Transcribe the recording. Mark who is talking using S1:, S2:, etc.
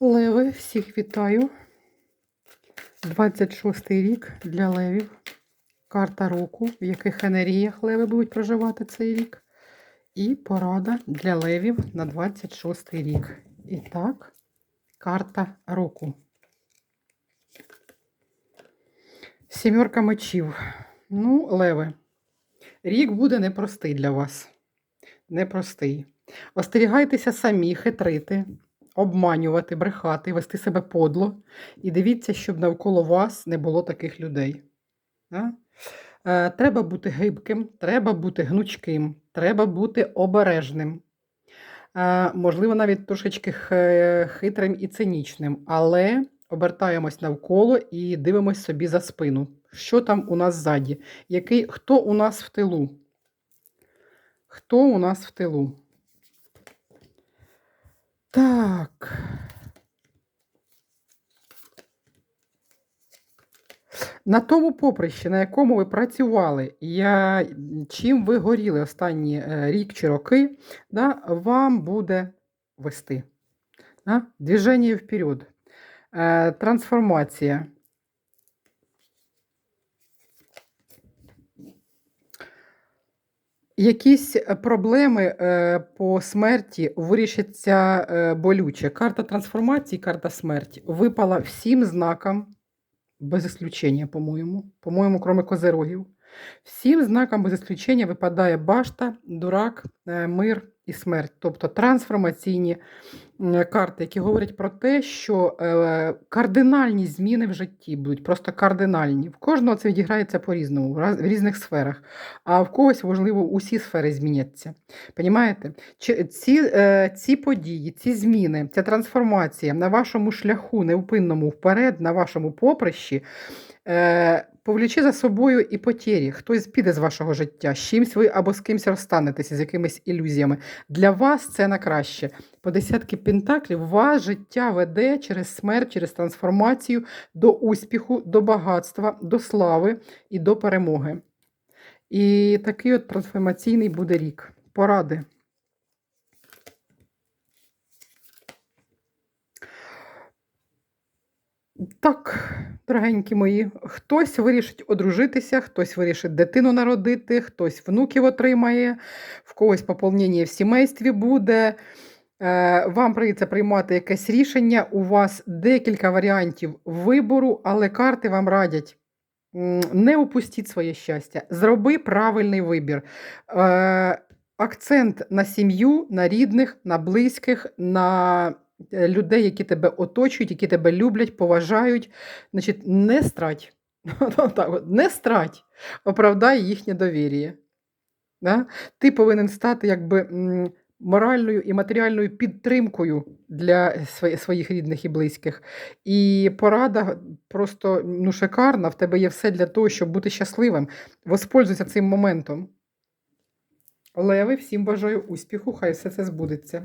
S1: Леви, всіх вітаю. 26 рік для левів. Карта року, в яких енергіях леви будуть проживати цей рік. І порада для левів на 26 рік. І так, карта року. Сімерка мечів. Ну, леви. Рік буде непростий для вас. Непростий. Остерігайтеся самі хитрити, обманювати, брехати, вести себе подло. І дивіться, щоб навколо вас не було таких людей. Да? Е, Треба бути гибким, треба бути гнучким, треба бути обережним. Е, Можливо, навіть трошечки хитрим і цинічним, але обертаємось навколо і дивимось собі за спину. Що там у нас ззаді? Який, хто у нас в тилу? Хто у нас в тилу? Так. На тому поприщі, на якому ви працювали, я, чим ви горіли останні е, рік чи роки, да, вам буде вести. Да? Движення вперед. Е, трансформація. Якісь е, проблеми е, по смерті вирішаться е, болюче. Карта трансформації, карта смерті випала всім знакам, без ісключення, по-моєму. По-моєму, кроме козерогів. Всім знакам без исключення випадає башта, дурак, е, мир і смерть. Тобто трансформаційні карти, які говорять про те, що е, кардинальні зміни в житті будуть, просто кардинальні. В кожного це відіграється по-різному, в різних сферах. А в когось, можливо, усі сфери зміняться. Понімаєте? Ці, е, ці події, ці зміни, ця трансформація на вашому шляху невпинному вперед, на вашому поприщі, е, за собою і потері. Хтось піде з вашого життя, з чимсь ви або з кимсь розстанетеся, з якимись ілюзіями. Для вас це на краще. По десятки пентаклів вас життя веде через смерть, через трансформацію до успіху, до багатства, до слави і до перемоги. І такий от трансформаційний буде рік. Поради. Так, дорогенькі мої, хтось вирішить одружитися, хтось вирішить дитину народити, хтось внуків отримає, в когось поповнення в сімействі буде. Е, Вам прийдеться приймати якесь рішення. У вас декілька варіантів вибору, але карти вам радять. Не упустіть своє щастя. Зроби правильний вибір. Е, Акцент на сім'ю, на рідних, на близьких, на людей, які тебе оточують, які тебе люблять, поважають. Значить, не. Отак от, не страать, оправдай їхнє довір'я. Да? Ти повинен стати якби моральною і матеріальною підтримкою для своїх рідних і близьких. І порада просто ну, шикарна. В тебе є все для того, щоб бути щасливим. Воспользуйся цим моментом. Леви, всім бажаю успіху, хай все це збудеться.